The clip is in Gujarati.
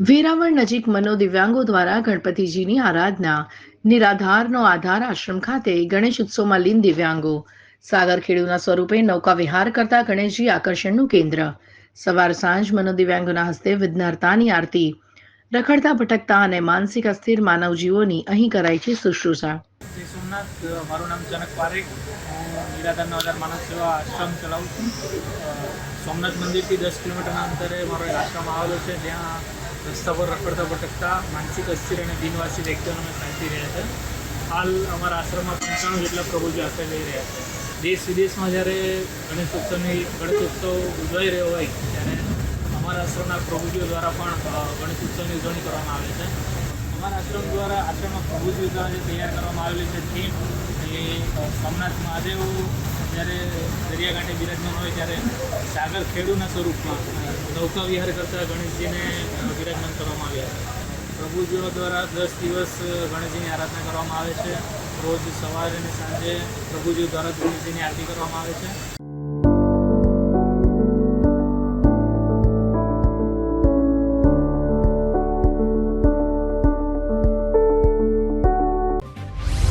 વેરાવળ નજીક મનોદિવ્યાંગો દ્વારા ગણપતિજીની આરાધના, નિરાધારનો આધાર આશ્રમ ખાતે ગણેશ ઉત્સવમાં લીન દિવ્યાંગો. સાગર ખેડૂના સ્વરૂપે નૌકા વિહાર કરતા ગણેશજી આકર્ષણનું કેન્દ્ર. સવાર સાંજ મનોદિવ્યાંગોના હસ્તે વિઘ્નહર્તાની આરતી. રખડતા, ભટકતા અને માનસિક અસ્થિર માનવજીવોની અહીં કરાય છે શુશ્રુષા. શ્રી સોમનાથ મારું નામ જનક પારેખ. હું નિરાધાર નવજાર માનવ સેવા આશ્રમ ચલાવું છું. સોમનાથ મંદિરથી દસ કિલોમીટરના અંતરે મારો એક આશ્રમ આવેલો છે. જ્યાં રસ્તા પર રખડતા, ભટકતા, માનસિક અસ્થિર અને દિનવાસી વ્યક્તિઓને અમે શાંતિ રહ્યા છે. હાલ અમારા આશ્રમમાં પંચાણું જેટલા પ્રભુજી આશ્રય લઈ રહ્યા છે. દેશ વિદેશમાં જ્યારે ગણેશ ઉત્સવની, ગણેશ ઉત્સવ ઉજવાઈ રહ્યો હોય, ત્યારે અમારા આશ્રમના પ્રભુજીઓ દ્વારા પણ ગણેશ ઉત્સવની ઉજવણી કરવામાં આવે છે. અમારા આશ્રમ દ્વારા આશ્રમમાં પ્રભુજીઓ દ્વારા જે તૈયાર કરવામાં આવેલી છે થીમ એ સોમનાથ મહાદેવ જ્યારે દરિયાકાંઠે બિરાજમાન હોય ત્યારે સાગર ખેડૂના સ્વરૂપમાં નૌકા વિહાર કરતા ગણેશજીને બિરાજમાન કરવામાં આવ્યા છે. પ્રભુજીઓ દ્વારા દસ દિવસ ગણેશજીની આરાધના કરવામાં આવે છે. રોજ સવારે અને સાંજે પ્રભુજીઓ દ્વારા ગણેશજીની આરતી કરવામાં આવે છે.